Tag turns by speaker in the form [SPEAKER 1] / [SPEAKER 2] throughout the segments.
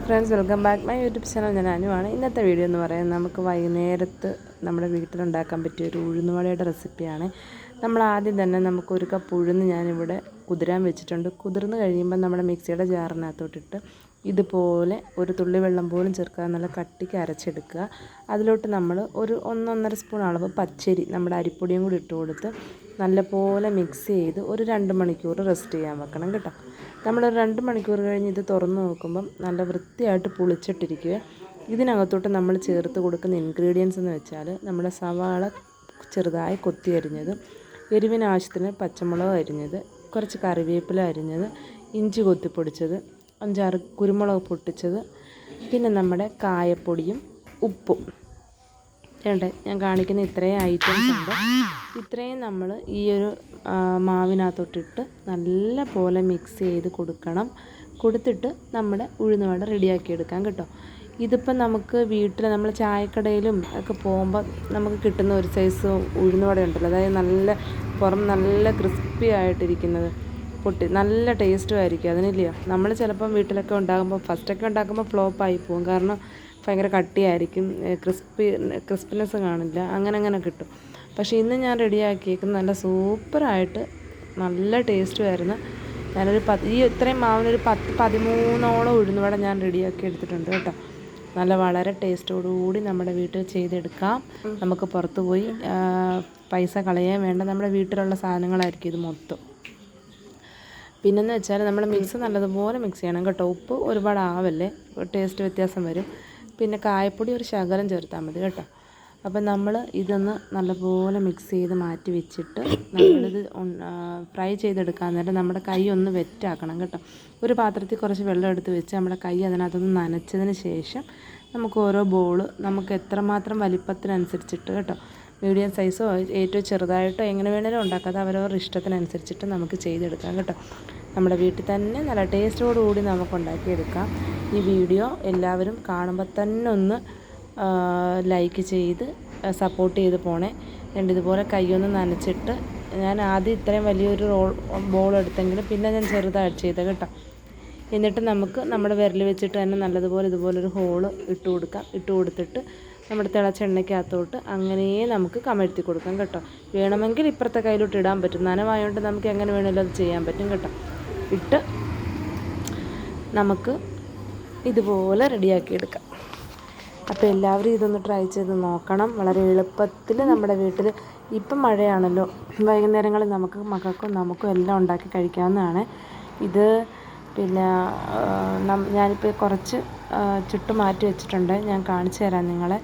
[SPEAKER 1] Friends welcome back my YouTube channel ഞാൻ അനുവാണ്. ഇന്നത്തെ വീഡിയോ എന്ന് പറയുന്നത് നമുക്ക് വൈകുന്നേരത്ത് നമ്മുടെ വീട്ടിലുണ്ടാക്കാൻ പറ്റിയ ഒരു ഉഴുന്നുവടയുടെ റെസിപ്പിയാണ് നമ്മൾ ആദ്യം തന്നെ നമുക്ക് ഒരു കപ്പ് ഉഴുന്ന് ഞാനിവിടെ കുതിരാൻ വെച്ചിട്ടുണ്ട്. കുതിർന്ന് കഴിയുമ്പോൾ നമ്മുടെ മിക്സിയുടെ ജാറിനകത്തോട്ടിട്ട് ഇതുപോലെ ഒരു തുള്ളി വെള്ളം പോലും ചേർക്കാതെ നല്ല കട്ടിക്ക് അരച്ചെടുക്കുക. അതിലോട്ട് നമ്മൾ ഒരു ഒന്നൊന്നര സ്പൂൺ അളവ് പച്ചരി നമ്മുടെ അരിപ്പൊടിയും കൂടി ഇട്ട് കൊടുത്ത് നല്ലപോലെ മിക്സ് ചെയ്ത് ഒരു രണ്ട് മണിക്കൂർ റെസ്റ്റ് ചെയ്യാൻ വെക്കണം കേട്ടോ. നമ്മൾ രണ്ട് മണിക്കൂർ കഴിഞ്ഞ് ഇത് തുറന്ന് നോക്കുമ്പം നല്ല വൃത്തിയായിട്ട് പുളിച്ചിട്ടിരിക്കുക ഇതിനകത്തോട്ട് നമ്മൾ ചേർത്ത് കൊടുക്കുന്ന ഇൻഗ്രീഡിയൻസ് എന്ന് വെച്ചാൽ നമ്മുടെ സവാള ചെറുതായി കൊത്തി അരിഞ്ഞത് എരിവിന് ആവശ്യത്തിന് പച്ചമുളക് അരിഞ്ഞത് കുറച്ച് കറിവേപ്പില അരിഞ്ഞത് ഇഞ്ചി കൊത്തിപ്പൊടിച്ചത് അഞ്ചാറ് കുരുമുളക് പൊട്ടിച്ചത് പിന്നെ നമ്മുടെ കായപ്പൊടിയും ഉപ്പും. രണ്ട് ഞാൻ കാണിക്കുന്ന ഇത്രയും ഐറ്റംസ് ഉണ്ട്. ഇത്രയും നമ്മൾ ഈ ഒരു മാവിനകത്തോട്ടിട്ട് നല്ല പോലെ മിക്സ് ചെയ്ത് കൊടുക്കണം. കൊടുത്തിട്ട് നമ്മുടെ ഉഴുന്നുവട റെഡിയാക്കി എടുക്കാൻ കേട്ടോ. ഇതിപ്പം നമുക്ക് വീട്ടിൽ നമ്മൾ ചായക്കടയിലും ഒക്കെ പോകുമ്പോൾ നമുക്ക് കിട്ടുന്ന ഒരു സൈസ് ഉഴുന്നുവട ഉണ്ടല്ലോ. അതായത് നല്ല പുറം നല്ല ക്രിസ്പി ആയിട്ടിരിക്കുന്നത് പൊട്ടി നല്ല ടേസ്റ്റും ആയിരിക്കും അതിനില്ല നമ്മൾ ചിലപ്പം വീട്ടിലൊക്കെ ഉണ്ടാകുമ്പോൾ ഫസ്റ്റൊക്കെ ഉണ്ടാക്കുമ്പോൾ ഫ്ലോപ്പായി പോകും. കാരണം ഭയങ്കര കട്ടിയായിരിക്കും ക്രിസ്പി ക്രിസ്പിനെസ് കാണില്ല അങ്ങനെ അങ്ങനെ കിട്ടും. പക്ഷേ ഇന്ന് ഞാൻ റെഡിയാക്കിയേക്കുന്നത് നല്ല സൂപ്പറായിട്ട് നല്ല ടേസ്റ്റ് ടേസ്റ്റുമായിരുന്നു. ഞാനൊരു പത്ത് ഈ ഇത്രയും മാവിനൊരു പത്ത് പതിമൂന്നോളം ഉഴുന്നുവട ഞാൻ റെഡിയാക്കി എടുത്തിട്ടുണ്ട് കേട്ടോ. നല്ല വളരെ ടേസ്റ്റോടുകൂടി നമ്മുടെ വീട്ടിൽ ചെയ്തെടുക്കാം. നമുക്ക് പുറത്തു പോയി പൈസ കളയാൻ വേണ്ട നമ്മുടെ വീട്ടിലുള്ള സാധനങ്ങളായിരിക്കും ഇത് മൊത്തം. പിന്നെന്ന് വെച്ചാൽ നമ്മൾ മിക്സ് നല്ലതുപോലെ മിക്സ് ചെയ്യണം കേട്ടോ. ഉപ്പ് ഒരുപാട് ആവല്ലേ? ടേസ്റ്റ് വ്യത്യാസം വരും. പിന്നെ കായപ്പൊടി ഒരു ശകലം ചേർത്താൽ മതി കേട്ടോ. അപ്പം നമ്മൾ ഇതൊന്ന് നല്ലപോലെ മിക്സ് ചെയ്ത് മാറ്റി വെച്ചിട്ട് നമ്മളിത് ഫ്രൈ ചെയ്തെടുക്കാൻ നേരം നമ്മുടെ കൈ ഒന്ന് വെറ്റാക്കണം കേട്ടോ. ഒരു പാത്രത്തിൽ കുറച്ച് വെള്ളം എടുത്ത് വെച്ച് നമ്മുടെ കൈ അതിനകത്തൊന്ന് നനച്ചതിന് ശേഷം നമുക്ക് ഓരോ ബോൾ നമുക്ക് എത്രമാത്രം വലിപ്പത്തിനനുസരിച്ചിട്ട് കേട്ടോ. മീഡിയം സൈസോ ഏറ്റവും ചെറുതായിട്ടോ എങ്ങനെ വേണേലും ഉണ്ടാക്കാതെ അവരവരുടെ ഇഷ്ടത്തിനനുസരിച്ചിട്ട് നമുക്ക് ചെയ്തെടുക്കാം കേട്ടോ. നമ്മുടെ വീട്ടിൽ തന്നെ നല്ല ടേസ്റ്റോടുകൂടി നമുക്ക് ഉണ്ടാക്കിയെടുക്കാം ഈ വീഡിയോ എല്ലാവരും കാണുമ്പോൾ തന്നെ ഒന്ന് ലൈക്ക് ചെയ്ത് സപ്പോർട്ട് ചെയ്ത് പോണേ. രണ്ട് ഇതുപോലെ കൈയൊന്ന് നനച്ചിട്ട് ഞാൻ ആദ്യം ഇത്രയും വലിയൊരു റോൾ ബോൾ എടുത്തെങ്കിലും പിന്നെ ഞാൻ ചെറുതായിട്ട് ചെയ്തത് കേട്ടോ. എന്നിട്ട് നമുക്ക് നമ്മുടെ വിരൽ വെച്ചിട്ട് തന്നെ നല്ലതുപോലെ ഇതുപോലൊരു ഹോൾ ഇട്ട് കൊടുക്കാം. ഇട്ട് കൊടുത്തിട്ട് നമ്മുടെ തിളച്ച എണ്ണയ്ക്കകത്തോട്ട് അങ്ങനെ നമുക്ക് കമഴ്ത്തി കൊടുക്കാം കേട്ടോ. വേണമെങ്കിൽ ഇപ്പുറത്തെ കയ്യിലോട്ട് ഇടാൻ പറ്റും. നനവായതുകൊണ്ട് നമുക്ക് എങ്ങനെ വേണമെങ്കിലും അത് ചെയ്യാൻ പറ്റും കേട്ടോ. ഇട്ട് നമുക്ക് ഇതുപോലെ റെഡിയാക്കി എടുക്കാം. അപ്പോൾ എല്ലാവരും ഇതൊന്ന് ട്രൈ ചെയ്ത് നോക്കണം. വളരെ എളുപ്പത്തിൽ നമ്മുടെ വീട്ടിൽ ഇപ്പം മഴയാണല്ലോ. വൈകുന്നേരങ്ങളിൽ നമുക്ക് മക്കൾക്കും നമുക്കും എല്ലാം ഉണ്ടാക്കി കഴിക്കാവുന്നതാണ്. ഇത് പിന്നെ ഞാനിപ്പോൾ കുറച്ച് ചുട്ട് മാറ്റി വെച്ചിട്ടുണ്ട്. ഞാൻ കാണിച്ചു തരാം നിങ്ങളെ.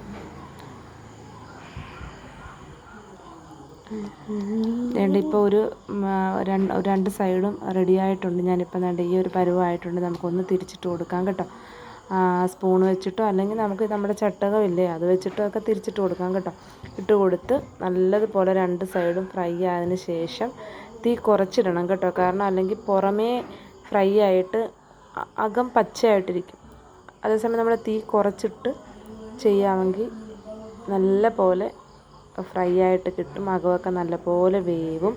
[SPEAKER 1] ഇപ്പോൾ ഒരു രണ്ട് സൈഡും റെഡി ആയിട്ടുണ്ട്. ഞാനിപ്പോൾ വേണ്ട ഈ ഒരു പരുവമായിട്ടുണ്ട് നമുക്കൊന്ന് തിരിച്ചിട്ട് കൊടുക്കാം കേട്ടോ. സ്പൂൺ വെച്ചിട്ടോ അല്ലെങ്കിൽ നമുക്ക് നമ്മുടെ ചട്ടകമില്ലേ അത് വെച്ചിട്ടോ ഒക്കെ തിരിച്ചിട്ട് കൊടുക്കാം കേട്ടോ. ഇട്ട് കൊടുത്ത് നല്ലതുപോലെ രണ്ട് സൈഡും ഫ്രൈ ആയതിന് ശേഷം തീ കുറച്ചിടണം കേട്ടോ. കാരണം അല്ലെങ്കിൽ പുറമേ ഫ്രൈ ആയിട്ട് അകം പച്ചയായിട്ടിരിക്കും. അതേസമയം നമ്മൾ തീ കുറച്ചിട്ട് ചെയ്യാമെങ്കിൽ നല്ല പോലെ ഫ്രൈ ആയിട്ട് കിട്ടും. അകമൊക്കെ നല്ലപോലെ വേവും.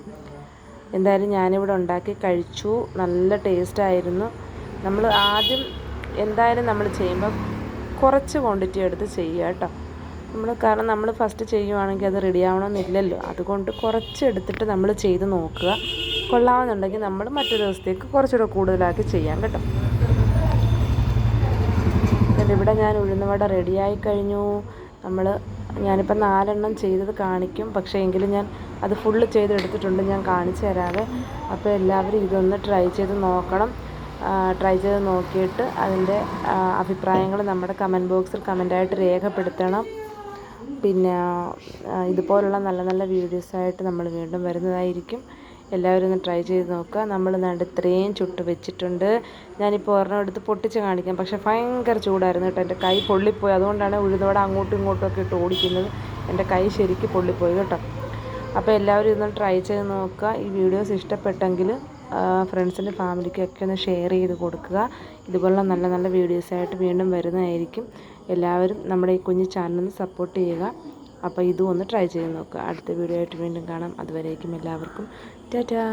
[SPEAKER 1] എന്തായാലും ഞാനിവിടെ ഉണ്ടാക്കി കഴിച്ചു. നല്ല ടേസ്റ്റായിരുന്നു നമ്മൾ ആദ്യം എന്തായാലും നമ്മൾ ചെയ്യുമ്പോൾ കുറച്ച് ക്വാണ്ടിറ്റി എടുത്ത് ചെയ്യുക കേട്ടോ. നമ്മൾ കാരണം നമ്മൾ ഫസ്റ്റ് ചെയ്യുവാണെങ്കിൽ അത് റെഡി ആവണമെന്നില്ലല്ലോ. അതുകൊണ്ട് കുറച്ച് എടുത്തിട്ട് നമ്മൾ ചെയ്ത് നോക്കുക. കൊള്ളാമെന്നുണ്ടെങ്കിൽ നമ്മൾ മറ്റൊരു ദിവസത്തേക്ക് കുറച്ചുകൂടെ കൂടുതലാക്കി ചെയ്യാം കേട്ടോ. ഇവിടെ ഞാൻ ഉഴുന്നുവട റെഡിയായി കഴിഞ്ഞു. നമ്മൾ ഞാനിപ്പോൾ നാലെണ്ണം ചെയ്തത് കാണിക്കും. പക്ഷേ എങ്കിലും ഞാൻ അത് ഫുള്ള് ചെയ്തെടുത്തിട്ടുണ്ട്. ഞാൻ കാണിച്ചു തരാതെ അപ്പോൾ എല്ലാവരും ഇതൊന്ന് ട്രൈ ചെയ്ത് നോക്കണം. ട്രൈ ചെയ്ത് നോക്കിയിട്ട് അതിന്റെ അഭിപ്രായങ്ങൾ നമ്മുടെ കമന്റ് ബോക്സിൽ കമന്റായിട്ട് രേഖപ്പെടുത്തണം. പിന്നെ ഇതുപോലുള്ള നല്ല നല്ല വീഡിയോസായിട്ട് നമ്മൾ വീണ്ടും വരുന്നതായിരിക്കും. എല്ലാവരും ഒന്ന് ട്രൈ ചെയ്ത് നോക്കുക. നമ്മൾ നണ്ട് ഇത്രയും ചുട്ട് വെച്ചിട്ടുണ്ട്. ഞാനിപ്പോൾ ഒരെണ്ണം എടുത്ത് പൊട്ടിച്ച് കാണിക്കാം. പക്ഷേ ഭയങ്കര ചൂടായിരുന്നു കേട്ടോ. എന്റെ കൈ പൊള്ളിപ്പോയി. അതുകൊണ്ടാണ് ഉഴുതോടെ അങ്ങോട്ടും ഇങ്ങോട്ടും ഒക്കെ ഇട്ട് ഓടിക്കുന്നത്. എന്റെ കൈ ശരിക്ക് പൊള്ളിപ്പോയി കേട്ടോ. അപ്പോൾ എല്ലാവരും ഇതൊന്ന് ട്രൈ ചെയ്ത് നോക്കുക. ഈ വീഡിയോസ് ഇഷ്ടപ്പെട്ടെങ്കിൽ ഫ്രണ്ട്സിന്റെ ഫാമിലിക്കൊക്കെ ഒന്ന് ഷെയർ ചെയ്ത് കൊടുക്കുക. ഇതുപോലുള്ള നല്ല നല്ല വീഡിയോസായിട്ട് വീണ്ടും വരുന്നതായിരിക്കും. എല്ലാവരും നമ്മുടെ ഈ കുഞ്ഞു ചാനലിന് സപ്പോർട്ട് ചെയ്യുക. അപ്പോൾ ഇതും ഒന്ന് ട്രൈ ചെയ്ത് നോക്കുക. അടുത്ത വീഡിയോ ആയിട്ട് വീണ്ടും കാണാം. അതുവരേക്കും എല്ലാവർക്കും. ടാറ്റാ.